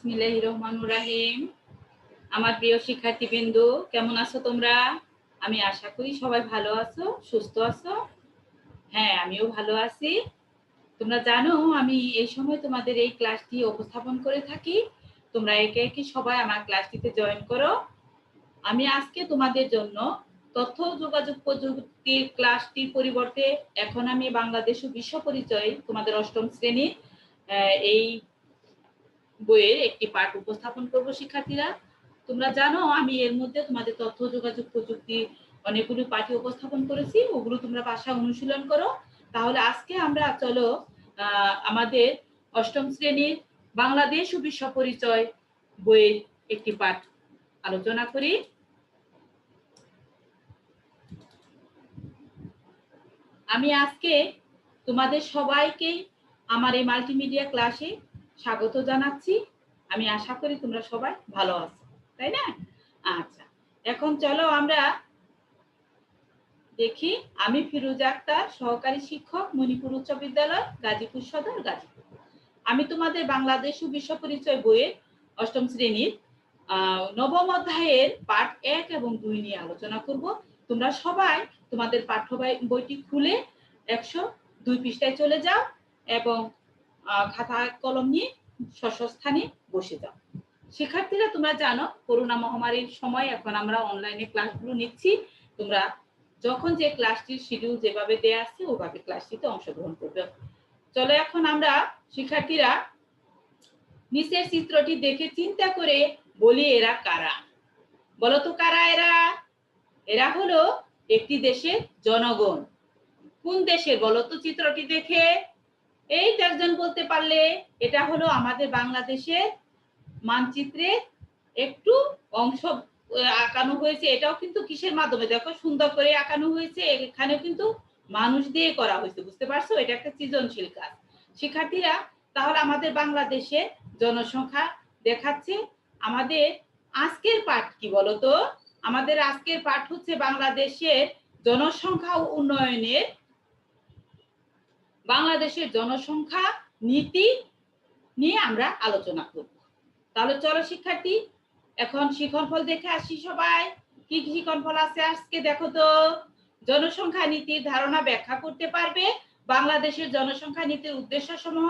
বিসমিল্লাহ রহমানুর রাহিম। আমার প্রিয় শিক্ষার্থীবৃন্দু, কেমন আছো তোমরা? আমি আশা করি সবাই ভালো আছো, সুস্থ আছো। হ্যাঁ আমিও ভালো আছি। তোমরা জানো, আমি এই সময় তোমাদের এই ক্লাসটি উপস্থাপন করে থাকি। তোমরা একে একে সবাই আমার ক্লাসটিতে জয়েন করো। আমি আজকে তোমাদের জন্য তথ্য যোগাযোগ প্রযুক্তির ক্লাসটির পরিবর্তে এখন আমি বাংলাদেশ বিশ্ব পরিচয় তোমাদের অষ্টম শ্রেণি এই বইয়ের একটি পাঠ উপস্থাপন করব, শিক্ষার্থীরা। তোমরা জানো, আমি এর মধ্যে তোমাদের তথ্য, যোগাযোগ প্রযুক্তি অনেকগুলো পাঠে উপস্থাপন করেছি। ওগুলো তোমরা বাসা অনুশীলন করো। তাহলে আজকে আমরা, চলো আমাদের অষ্টম শ্রেণির বাংলাদেশ ও বিশ্ব পরিচয় বইয়ের একটি পাঠ আলোচনা করি। আমি আজকে তোমাদের সবাইকে আমার এই মাল্টিমিডিয়া ক্লাসে স্বাগত জানাচ্ছি। আমি আশা করি তোমরা সবাই ভালো আছো, তাই না? আচ্ছা এখন চলো আমরা দেখি। আমি ফিরোজা আক্তার, সহকারী শিক্ষক, মণিপুর উচ্চ বিদ্যালয়, গাজীপুর সদর, গাজীপুর। আমি তোমাদের বাংলাদেশ ও বিশ্ব পরিচয় বইয়ের অষ্টম শ্রেণির নবম অধ্যায়ের পাঠ এক এবং দুই নিয়ে আলোচনা করব। তোমরা সবাই তোমাদের পাঠ্য বইটি খুলে একশো দুই পৃষ্ঠায় চলে যাও এবং খাতা কলম নিয়ে স্বস্থানে বসে যাও। শিক্ষার্থীরা, তোমরা জানো, করোনা মহামারীর সময় এখন আমরা অনলাইনে ক্লাসগুলো নিচ্ছি। তোমরা যখন যে ক্লাসটির শিডিউল যেভাবে দেয়া আছে, ওভাবে ক্লাসটিতে অংশগ্রহণ করবে। চলো এখন আমরা শিক্ষার্থীরা নিচের চিত্রটি দেখে চিন্তা করে বলি, এরা কারা? বলো তো কারা এরা? এরা হলো একটি দেশের জনগণ। কোন দেশের? বলতো চিত্রটি দেখে। এই একজন বলতে পারলে এটা হলো আমাদের বাংলাদেশের মানচিত্রে একটু অংশ আঁকানো হয়েছে। এটাও কিন্তু কিসের মাধ্যমে? দেখো, সুন্দর করে আঁকানো হয়েছে। এখানেও কিন্তু মানুষ দিয়ে করা হয়েছে, বুঝতে পারছ? এটা একটা সৃজনশীল কাজ। শিক্ষার্থীরা, তাহলে আমাদের বাংলাদেশে জনসংখ্যা দেখাচ্ছে। আমাদের আজকের পাঠ কি বলতো আমাদের আজকের পাঠ হচ্ছে বাংলাদেশের জনসংখ্যা উন্নয়নের বাংলাদেশের জনসংখ্যা নীতি নিয়ে আমরা আলোচনা করব। তাহলে চলো শিক্ষার্থী, এখন শিক্ষণফল দেখে আসি সবাই। কি কি শিক্ষণফল আছে আজকে দেখো তো। জনসংখ্যা নীতির ধারণা ব্যাখ্যা করতে পারবে, বাংলাদেশের জনসংখ্যা নীতির উদ্দেশ্য সমূহ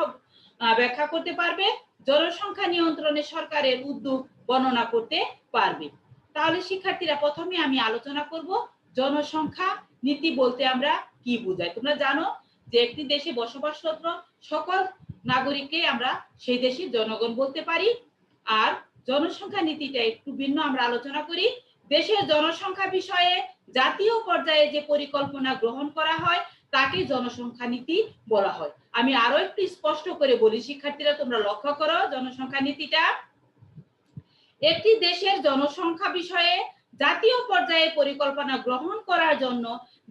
ব্যাখ্যা করতে পারবে, জনসংখ্যা নিয়ন্ত্রণে সরকারের উদ্যোগ বর্ণনা করতে পারবে। তাহলে শিক্ষার্থীরা প্রথমে আমি আলোচনা করব জনসংখ্যা নীতি বলতে আমরা কি বুঝাই। তোমরা জানো যে একটি দেশে বসবাসরত সকল নাগরিককে আমরা সেই দেশের জনগণ বলতে পারি। আর জনসংখ্যা নীতিটা একটু ভিন্ন আমরা আলোচনা করি। দেশের জনসংখ্যা বিষয়ে জাতীয় পর্যায়ে যে পরিকল্পনা গ্রহণ করা হয়, তাকে জনসংখ্যা নীতি বলা হয়। আমি আরও একটু স্পষ্ট করে বলি, শিক্ষার্থীরা তোমরা লক্ষ্য করো জনসংখ্যা নীতিটা। একটি দেশের জনসংখ্যা বিষয়ে জাতীয় পর্যায়ে পরিকল্পনা গ্রহণ করার জন্য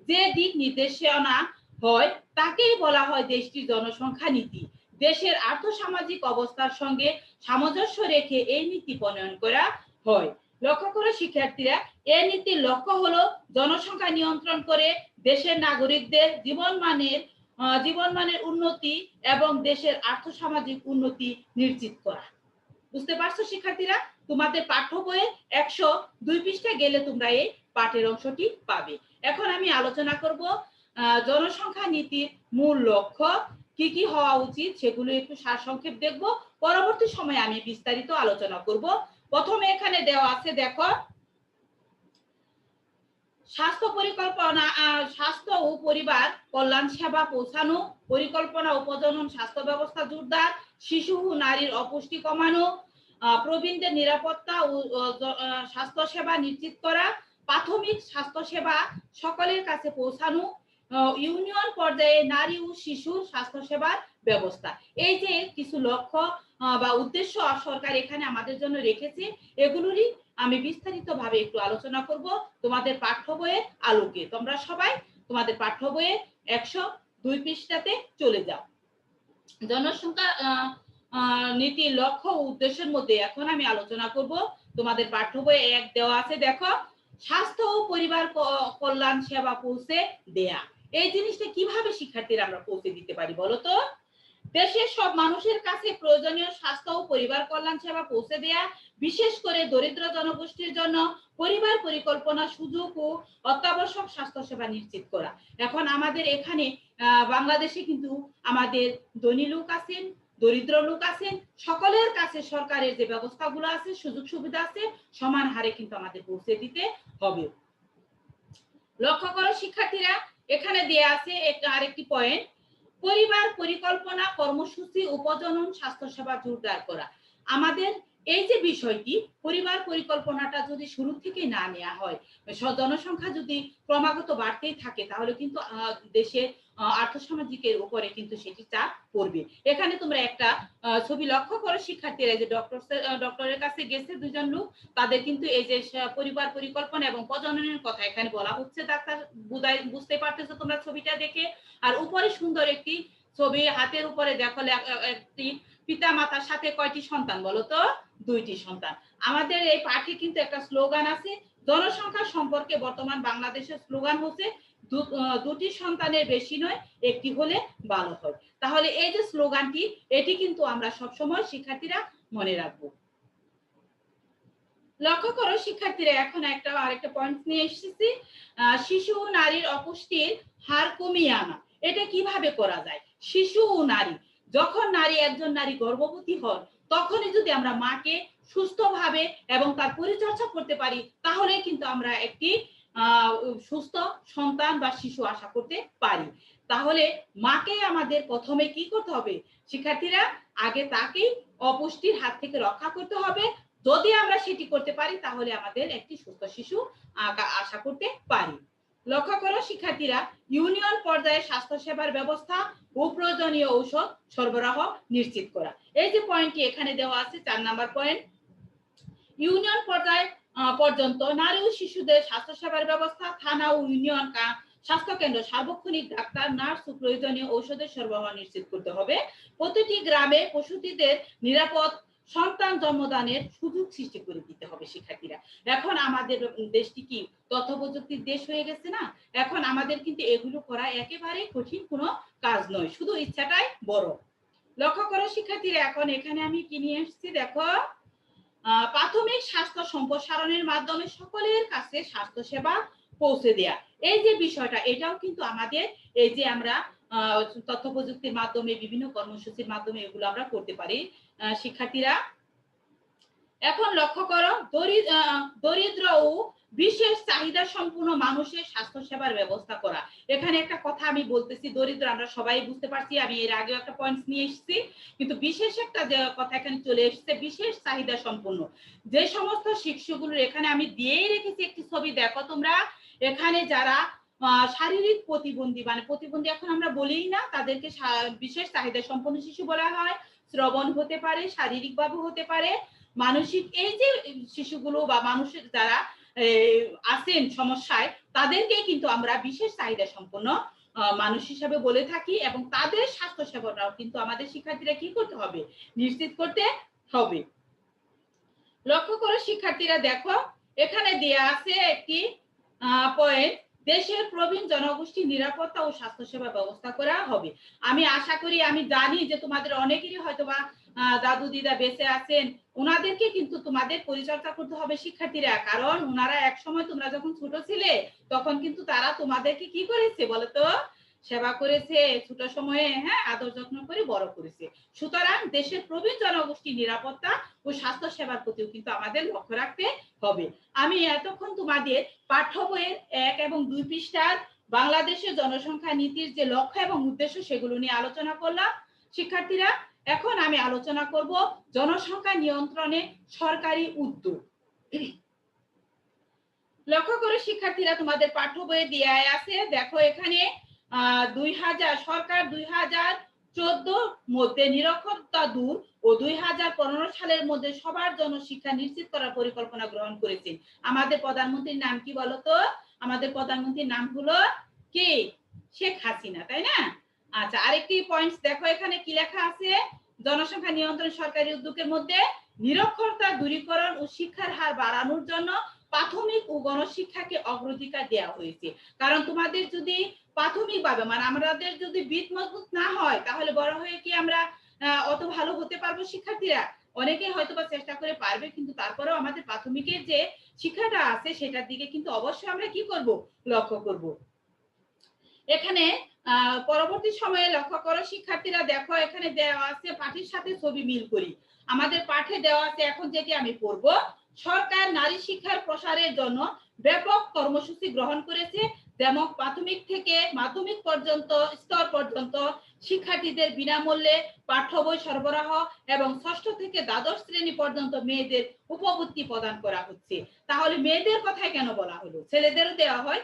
যে দিক নির্দেশনা হয়, তাকেই বলা হয় দেশটির জনসংখ্যা নীতি। দেশের আর্থসামাজিক অবস্থার সঙ্গে সামঞ্জস্য রেখে এই নীতি প্রণয়ন করা হয়। লক্ষ্য করে, শিক্ষার্থীরা, এই নীতির লক্ষ্য হলো জনসংখ্যা নিয়ন্ত্রণ করে দেশের নাগরিকদের জীবনমানের জীবনমানের উন্নতি এবং দেশের আর্থসামাজিক উন্নতি নিশ্চিত করা। বুঝতে পারছ শিক্ষার্থীরা? তোমাদের পাঠ্য বইয়ে একশো দুই পৃষ্ঠা গেলে তোমরা এই পাঠের অংশটি পাবে। এখন আমি আলোচনা করব জনসংখ্যা নীতির মূল লক্ষ্য কি কি হওয়া উচিত সেগুলো একটু সারসংক্ষেপ দেখব। পরবর্তী সময়ে আমি বিস্তারিত আলোচনা করব। প্রথমে এখানে দেওয়া আছে, দেখো, স্বাস্থ্য পরিকল্পনা স্বাস্থ্য ও পরিবার কল্যাণ সেবা পৌঁছানো, পরিকল্পনা ও প্রজনন স্বাস্থ্য ব্যবস্থা জোরদার, শিশু ও নারীর অপুষ্টি কমানো প্রবীণদের নিরাপত্তা ও স্বাস্থ্য সেবা নিশ্চিত করা, প্রাথমিক স্বাস্থ্য সেবা সকলের কাছে পৌঁছানো ইউনিয়ন পর্যায়ে নারী ও শিশু স্বাস্থ্য সেবার ব্যবস্থা। এই যে কিছু লক্ষ্য বা উদ্দেশ্য সরকার এখানে আমাদের জন্য রেখেছে, এগুলোরই আমি বিস্তারিত ভাবে একটু আলোচনা করব তোমাদের পাঠ্য বইয়ের আলোকে। তোমরা সবাই তোমাদের পাঠ্য বইয়ে একশো দুই পৃষ্ঠাতে চলে যাও। জনসংখ্যা নীতির লক্ষ্য ও উদ্দেশ্যের মধ্যে এখন আমি আলোচনা করব। তোমাদের পাঠ্য বইয়ে এক দেওয়া আছে, দেখো, স্বাস্থ্য ও পরিবার কল্যাণ সেবা পৌঁছে দেয়া। এই জিনিসটা কীভাবে শিক্ষার্থীরা আমরা পৌঁছে দিতে পারি বলো তো? দেশের সব মানুষের কাছে প্রয়োজনীয় স্বাস্থ্য ও পরিবার কল্যাণ সেবা পৌঁছে দেয়া, বিশেষ করে দরিদ্র জনগোষ্ঠীর জন্য পরিবার পরিকল্পনা, সুযোগ ও অত্যাবশ্যক স্বাস্থ্য সেবা নিশ্চিত করা। এখন আমাদের এখানে বাংলাদেশে কিন্তু আমাদের ধনী লোক আছেন, দরিদ্র লোক আছেন, সকলের কাছে সরকারের যে ব্যবস্থাগুলো আছে, সুযোগ সুবিধা আছে, সমান হারে কিন্তু আমাদের পৌঁছে দিতে হবে। লক্ষ্য করো শিক্ষার্থীরা এখানে দেয়া আছে একটা আরেকটি পয়েন্ট পরিবার পরিকল্পনা কর্মসূচি উপজনন স্বাস্থ্যসেবা জোরদার করা। আমাদের এই যে বিষয়টি, পরিবার পরিকল্পনাটা যদি শুরু থেকে না নেওয়া হয় জনসংখ্যা যদি ক্রমাগত বাড়তেই থাকে, তাহলে কিন্তু দেশে আর্থসামাজিকের উপরে কিন্তু সেটি চাপ পড়বে। এখানে তোমরা একটা ছবি লক্ষ্য করো, শিক্ষার্থীরা যে ডক্টর ডক্টরের কাছে গেছে দুজন লোক, তাদের কিন্তু এই যে পরিবার পরিকল্পনা এবং প্রজননের কথা এখানে বলা হচ্ছে। ডাক্তার বুঝতে পারতেছো তোমরা ছবিটা দেখে। আর উপরে সুন্দর একটি ছবি হাতের উপরে দেখো একটি পিতা মাতার সাথে কয়টি সন্তান বলো তো? দুইটি সন্তান। আমাদের এই পাঠে কিন্তু একটা স্লোগান আছে, জনসংখ্যা সম্পর্কে বর্তমান বাংলাদেশের স্লোগান হচ্ছে দুটি সন্তানের বেশি নয়, একটি হলে ভালো হয়। তাহলে এই যে স্লোগানটি, এটি কিন্তু আমরা সবসময় শিক্ষার্থীরা মনে রাখব। লক্ষ্য করো শিক্ষার্থীরা, এখন একটা আরেকটা পয়েন্ট নিয়ে এসেছি। শিশু ও নারীর অপুষ্টির হার কমিয়ে আনা, এটা কীভাবে করা যায়? শিশু ও নারী। যখন নারী একজন নারী গর্ভবতী হন, তখনই যদি আমরা মাকে সুস্থভাবে এবং তার পরিচর্যা করতে পারি, তাহলে কিন্তু আমরা একটি সুস্থ সন্তান বা শিশু আশা করতে পারি। তাহলে মাকে আমাদের প্রথমে কি করতে হবে? শিক্ষার্থীরা, আগে তাকেই অপুষ্টির হাত থেকে রক্ষা করতে হবে। যদি আমরা সেটি করতে পারি, তাহলে আমাদের একটি সুস্থ শিশু আশা করতে পারি। লক্ষ্য করো, শিক্ষার্থীরা, ইউনিয়ন পর্যায়ে স্বাস্থ্য সেবার ব্যবস্থা ও প্রয়োজনীয় ঔষধ সরবরাহ নিশ্চিত করা। এই যে পয়েন্টটি এখানে দেওয়া আছে, চার নাম্বার পয়েন্ট ইউনিয়ন পর্যায়ে পর্যন্ত নারী ও শিশুদের স্বাস্থ্য সেবার ব্যবস্থা, থানা ও ইউনিয়ন স্বাস্থ্য কেন্দ্র সার্বক্ষণিক ডাক্তার, নার্স ও প্রয়োজনীয় ঔষধের সরবরাহ নিশ্চিত করতে হবে। প্রতিটি গ্রামে প্রসূতিদের নিরাপদ সন্তান জন্মদানের সুযোগ সৃষ্টি করে দিতে হবে শিক্ষার্থীরা। এখন আমাদের দেশটি কি তথ্য প্রযুক্তির দেশ হয়ে গেছে না? এখন আমাদের কিন্তু এগুলো করা একেবারে কঠিন কোনো কাজ নয়, শুধু ইচ্ছাটাই বড়। লক্ষ্য করো শিক্ষার্থীরা, এখন এখানে আমি কি নিয়ে এসেছি দেখো। প্রাথমিক স্বাস্থ্য সম্প্রসারণের মাধ্যমে সকলের কাছে স্বাস্থ্য সেবা পৌঁছে দেয়া। এই যে বিষয়টা, এটাও কিন্তু আমাদের এই যে আমরা তথ্য প্রযুক্তির মাধ্যমে, বিভিন্ন কর্মসূচির মাধ্যমে এগুলো আমরা করতে পারি। শিক্ষার্থীরা। এখন লক্ষ্য করো, দরি- দরিদ্র ও বিশেষ চাহিদা সম্পূর্ণ মানুষের স্বাস্থ্য সেবার ব্যবস্থা করা। এখানে একটা কথা আমি বলতেছি, দরিদ্র আমরা সবাই বুঝতে পারছি, আমি এর আগেও একটা পয়েন্ট নিয়ে এসেছি। কিন্তু বিশেষ একটা কথা এখানে চলে এসেছে, বিশেষ চাহিদা সম্পূর্ণ। যে সমস্ত শিশুগুলোর এখানে আমি দিয়েই রেখেছি একটি ছবি, দেখো তোমরা। এখানে যারা শারীরিক প্রতিবন্ধী মানে প্রতিবন্ধী এখন আমরা বলিই না, তাদেরকে বিশেষ চাহিদা সম্পন্ন শিশু বলা হয়। শ্রবণ হতে পারে শারীরিক ভাবে হতে পারে, মানসিক এই যে শিশুগুলো বা মানুষের যারা আছেন সমস্যায়, তাদেরকে কিন্তু আমরা বিশেষ চাহিদা সম্পন্ন মানুষ হিসাবে বলে থাকি এবং তাদের স্বাস্থ্য সেবাটাও কিন্তু আমাদের শিক্ষার্থীরা কি করতে হবে? নিশ্চিত করতে হবে। লক্ষ্য করো শিক্ষার্থীরা দেখো, এখানে দেয়া আছে একটি পয়েন্ট দেশের প্রবীণ জনগোষ্ঠী নিরাপত্তা ও স্বাস্থ্যসেবা ব্যবস্থা করা হবে। আমি আশা করি, আমি জানি যে তোমাদের অনেকেরই হয়তোবা দাদু দিদা বেঁচে আছেন। ওনাদেরকে কিন্তু তোমাদের পরিচর্যা করতে হবে শিক্ষার্থীরা। কারণ ওনারা এক সময় তোমরা যখন ছোট ছিলে, তখন কিন্তু তারা তোমাদেরকে কি করেছে বলতো? সেবা করেছে, ছোট সময়ে হ্যাঁ আদর যত্ন করে বড় করেছে। সুতরাং দেশের প্রবীণ জনগোষ্ঠী নিরাপত্তা ও স্বাস্থ্য সেবার প্রতিও কিন্তু আমাদের লক্ষ্য রাখতে হবে। আমি এতক্ষণ তোমাদের পাঠ্য বইয়ের এক এবং দুই পৃষ্ঠার বাংলাদেশের জনসংখ্যা নীতির যে লক্ষ্য এবং উদ্দেশ্য সেগুলো নিয়ে আলোচনা করলাম। শিক্ষার্থীরা, এখন আমি আলোচনা করব জনসংখ্যা নিয়ন্ত্রণে সরকারি উদ্যোগ। লক্ষ্য করে শিক্ষার্থীরা, তোমাদের পাঠ্য বইয়ে দিয়ে আছে। দেখো এখানে দুই হাজার, সরকার দুই হাজার চোদ্দ মধ্যে নিরক্ষরতা দূর ও দুই হাজার পনেরো সালের মধ্যে সবার জন্য শিক্ষা নিশ্চিত করার পরিকল্পনা গ্রহণ করেছে। আমাদের প্রধানমন্ত্রীর নাম কি বলতো? আমাদের প্রধানমন্ত্রীর নাম হলো কে? শেখ হাসিনা, তাই না? আচ্ছা আরেকটি পয়েন্ট দেখো এখানে কি লেখা আছে? জনসংখ্যা নিয়ন্ত্রণ সরকারি উদ্যোগের মধ্যে নিরক্ষরতা দূরীকরণ ও শিক্ষার হার বাড়ানোর জন্য প্রাথমিক ও গণশিক্ষাকে অগ্রাধিকার দেওয়া হয়েছে। কারণ তোমাদের যদি প্রাথমিকভাবে মানে আমাদের যদি বিদ মজবুত না হয়, তাহলে বড় হয়ে কি আমরা অত ভালো হতে পারব শিক্ষার্থীরা? অনেকে হয়তো বা চেষ্টা করে পারবে, কিন্তু তারপরেও আমাদের প্রাথমিকের যে শিক্ষাটা আছে, সেটার দিকে কিন্তু অবশ্যই আমরা কি করব? লক্ষ্য করব। এখানে পরবর্তী সময়ে লক্ষ্য করো শিক্ষার্থীরা, দেখো এখানে দেওয়া আছে, পাঠের সাথে ছবি মিল করি। আমাদের পাঠে দেওয়া আছে, এখন যেটি আমি পড়ব সরকার নারী শিক্ষার প্রসারের জন্য ব্যাপক কর্মসূচি গ্রহণ করেছে। যেমন প্রাথমিক থেকে মাধ্যমিক পর্যন্ত, স্তর পর্যন্ত শিক্ষার্থীদের বিনামূল্যে পাঠ্য বই সরবরাহ এবং ষষ্ঠ থেকে দ্বাদশ শ্রেণি পর্যন্ত মেয়েদের উপবৃত্তি প্রদান করা হচ্ছে। তাহলে মেয়েদের কথাই কেন বলা হলো? ছেলেদেরও দেওয়া হয়।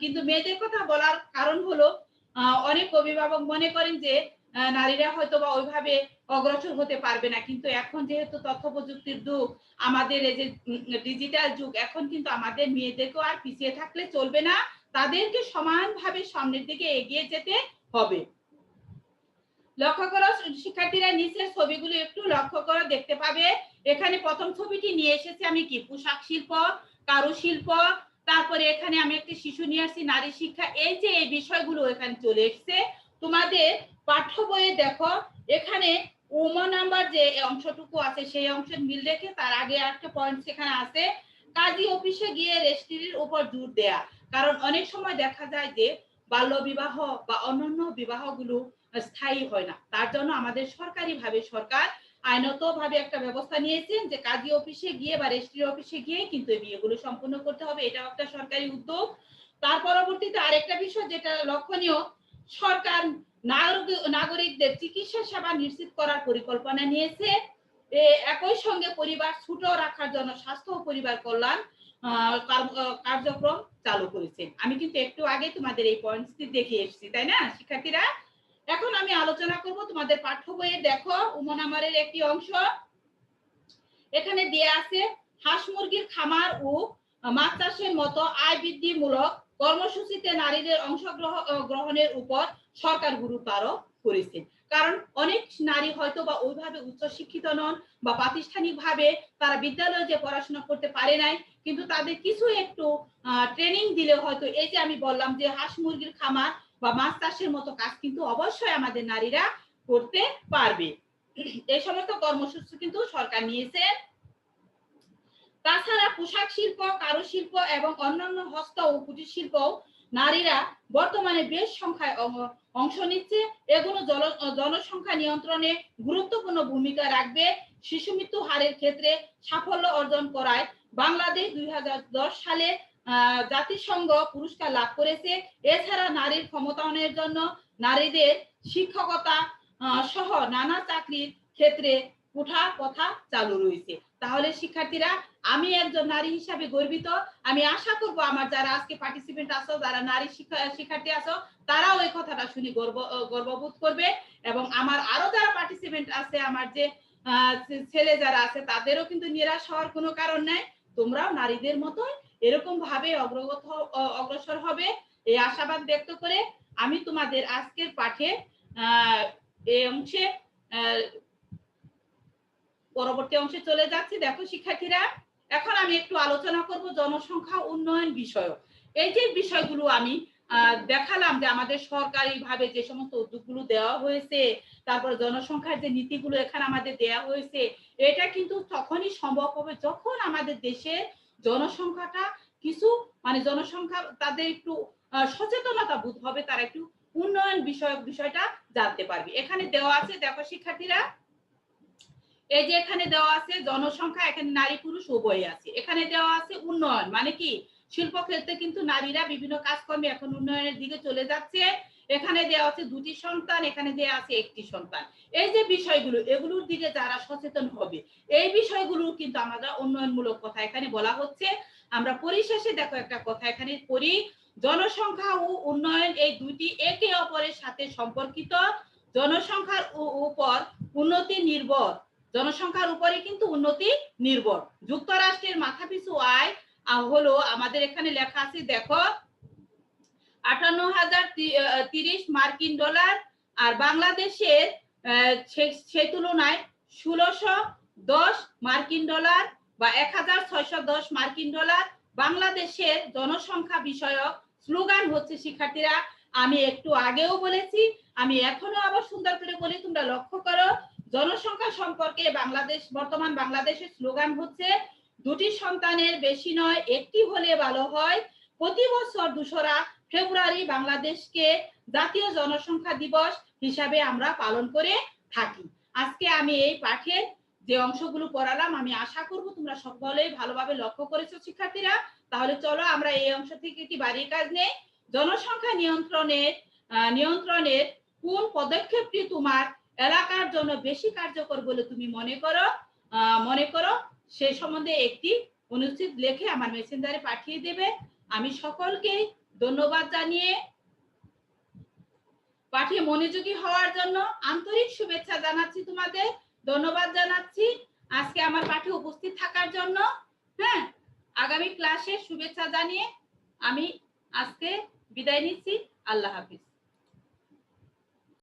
কিন্তু মেয়েদের কথা বলার কারণ হলো অনেক অভিভাবক মনে করেন যে নারীরা হয়তো বা ওইভাবে অগ্রসর হতে পারবে না। কিন্তু এখন যেহেতু তথ্য প্রযুক্তির যুগ, আমাদের এই যে ডিজিটাল যুগ, এখন কিন্তু আমাদের মেয়েদেরকেও আর পিছিয়ে থাকলে চলবে না। তাদেরকে সমানভাবে সামনের দিকে এগিয়ে যেতে হবে। লক্ষ্য করো, শিক্ষার্থীরা নিচের ছবিগুলো একটু লক্ষ্য করো দেখতে পাবে। এখানে প্রথম ছবিটি নিয়ে এসেছি আমি কি? পোশাক শিল্প, কারুশিল্প, তারপরে এখানে আমি একটি শিশু নিয়ে আসছি, নারী শিক্ষা। এই যে, এই বিষয়গুলো এখানে চলে এসছে। তোমাদের পাঠ্য বইয়ে দেখো, এখানে ওমা নাম্বার যে অংশটুকু আছে, সেই অংশের মিল রেখে তার আগে একটা পয়েন্ট সেখানে আছে, কাজী অফিসে গিয়ে রেজিস্ট্রির উপর জোর দেয়া। কারণ অনেক সময় দেখা যায় যে বাল্য বিবাহ বা অন্যান্য বিবাহগুলো স্থায়ী হয় না। তার জন্য আমাদের সরকারি ভাবে সরকার আইনত ভাবে একটা ব্যবস্থা নিয়েছেন যে কাজী অফিসে গিয়ে বা রেজিস্ট্রি অফিসে গিয়ে কিন্তু এই বিয়েগুলো সম্পূর্ণ করতে হবে। এটাও একটা সরকারি উদ্যোগ। তার পরবর্তীতে আরেকটা বিষয় যেটা লক্ষণীয় সরকার নাগরিক- নাগরিকদের চিকিৎসা সেবা নিশ্চিত করার পরিকল্পনা নিয়েছে। একই সঙ্গে পরিবার ছোট রাখার জন্য স্বাস্থ্য ও পরিবার কল্যাণ কার্যক্রম চালু করেছে। আমি কিন্তু একটু আগে তোমাদের এই পয়েন্টসটি দেখিয়ে এসেছি, তাই না, শিক্ষার্থীরা? এখন আমি আলোচনা করব তোমাদের পাঠ্য বইয়ে। দেখো উমনামারের একটি অংশ। এখানে দেয়া আছে, হাঁস মুরগির খামার ও মাছ চাষের মতো আয় বৃদ্ধিমূলক কর্মসূচিতে নারীদের অংশগ্রহণ গ্রহণের উপর সরকার গুরুত্ব আরোপ করেছে। কারণ অনেক নারী হয়তো বা ওইভাবে উচ্চ শিক্ষিত নন বা প্রাতিষ্ঠানিক ভাবে তারা বিদ্যালয়ে যে পড়াশোনা করতে পারে নাই, কিন্তু তাদের কিছু একটু ট্রেনিং দিলে হয়তো এই যে আমি বললাম যে হাঁস মুরগির খামার বা মাছ চাষের মতো কাজ কিন্তু অবশ্যই আমাদের নারীরা করতে পারবে। এই সমস্ত কর্মসূচি কিন্তু সরকার নিয়েছে। তাছাড়া পোশাক শিল্প, কারুশিল্প এবং অন্যান্য হস্ত ও কুটির শিল্প নারীরা বর্তমানে বেশ সংখ্যায় অংশ নিচ্ছে। এগুলো জনসংখ্যা নিয়ন্ত্রণে গুরুত্বপূর্ণ ভূমিকা রাখবে। শিশু মৃত্যু হারের ক্ষেত্রে সাফল্য অর্জন করায় বাংলাদেশ দুই হাজার দশ সালে জাতিসংঘ পুরস্কার লাভ করেছে। এছাড়া নারীর ক্ষমতায়নের জন্য নারীদের শিক্ষকতা সহ নানা চাকরির ক্ষেত্রে উঠা কথা চালু রয়েছে। তাহলে শিক্ষার্থীরা, আমি একজন নারী হিসাবে গর্বিত। আমি আশা করব আমার যারা আজকে পার্টিসিপেন্ট আছো, যারা নারী শিক্ষা, শিক্ষার্থী আছো, তারাও এই কথাটা শুনি গর্ব, গর্ববোধ করবে। এবং আমার আরও যারা পার্টিসিপেন্ট আছে, আমার যে ছেলে যারা আছে, তাদেরও কিন্তু নিরাশ হওয়ার কোনো কারণ নাই। তোমরাও নারীদের মতোই এরকম ভাবে অগ্রগত অগ্রসর হবে। এই আশাবাদ ব্যক্ত করে আমি তোমাদের আজকের পাঠে আহ এই অংশে পরবর্তী অংশে চলে যাচ্ছি। দেখো, শিক্ষার্থীরা, এখন আমি একটু আলোচনা করব জনসংখ্যা উন্নয়ন বিষয় এই যে বিষয়গুলো আমি দেখালাম যে আমাদের সরকারি ভাবে যে সমস্ত উদ্যোগগুলো দেওয়া হয়েছে, তারপর জনসংখ্যার যে নীতিগুলো এখানে আমাদের দেওয়া হয়েছে, এটা কিন্তু তখনই সম্ভব হবে যখন আমাদের দেশের জনসংখ্যাটা কিছু মানে জনসংখ্যা তাদের একটু সচেতনতা বোধ হবে, তারা একটু উন্নয়ন বিষয়ক বিষয়টা জানতে পারবে। এখানে দেওয়া আছে, দেখো শিক্ষার্থীরা এই যে এখানে দেওয়া আছে জনসংখ্যা, এখানে নারী, পুরুষ উভয় আছে। এখানে দেওয়া আছে উন্নয়ন মানে কি? শিল্পক্ষেত্রে কিন্তু নারীরা বিভিন্ন কাজকর্মে এখন উন্নয়নের দিকে চলে যাচ্ছে। এখানে দেওয়া আছে দুটি সন্তান, এখানে দেওয়া আছে একটি সন্তান। এই যে বিষয়গুলো, এগুলোর দিকে যারা সচেতন হবে, এই বিষয়গুলো কিন্তু আমরা উন্নয়নমূলক কথা এখানে বলা হচ্ছে। আমরা পরিশেষে দেখো একটা কথা এখানে পড়ি, জনসংখ্যা ও উন্নয়ন এই দুইটি একে অপরের সাথে সম্পর্কিত। জনসংখ্যার উপর উন্নতি নির্ভর। জনসংখ্যার উপরে কিন্তু উন্নতি নির্ভর। যুক্তরাষ্ট্রের মাথাপিছু আয় হলো আমাদের এখানে লেখা আছে, দেখো, আটান্ন হাজার তিরিশ মার্কিন ডলার, আর বাংলাদেশের সে- তুলনায় ষোলোশো দশ মার্কিন ডলার বা এক হাজার ছয়শো দশ মার্কিন ডলার বাংলাদেশের জনসংখ্যা বিষয়ক স্লোগান হচ্ছে, শিক্ষার্থীরা। আমি একটু আগেও বলেছি, আমি এখনও আবার সুন্দর করে বলি, তোমরা লক্ষ্য করো জনসংখ্যা সম্পর্কে বাংলাদেশ, বর্তমান বাংলাদেশের স্লোগান হচ্ছে, দুটি সন্তানের বেশি নয়, একটি হলে ভালো হয়। প্রতি বছর দুশোরা ফেব্রুয়ারি বাংলাদেশকে জাতীয় জনসংখ্যা দিবস হিসাবে আমরা পালন করে থাকি। আজকে আমি এই পাঠের যে অংশগুলো পড়ালাম, আমি আশা করব তোমরা সকলেই ভালোভাবে লক্ষ্য করেছ, শিক্ষার্থীরা। তাহলে চলো আমরা এই অংশ থেকে একটি বাড়ির কাজ নেই। জনসংখ্যা নিয়ন্ত্রণের নিয়ন্ত্রণের কোন পদক্ষেপটি তোমার এলাকার জন্য বেশি কার্যকর বলে তুমি মনে করো মনে করো? সে সম্বন্ধে একটি অনুচ্ছেদ লেখে আমার মেসেঞ্জারে পাঠিয়ে দেবে। আমি সকলকে ধন্যবাদ জানিয়ে পাঠিয়ে মনোযোগী হওয়ার জন্য আন্তরিক শুভেচ্ছা জানাচ্ছি তোমাদের। ধন্যবাদ জানাচ্ছি। আজকে আমার পাঠে উপস্থিত থাকার জন্য হ্যাঁ আগামী ক্লাসে শুভেচ্ছা জানিয়ে আমি আজকে বিদায় নিচ্ছি। আল্লাহ হাফিজ।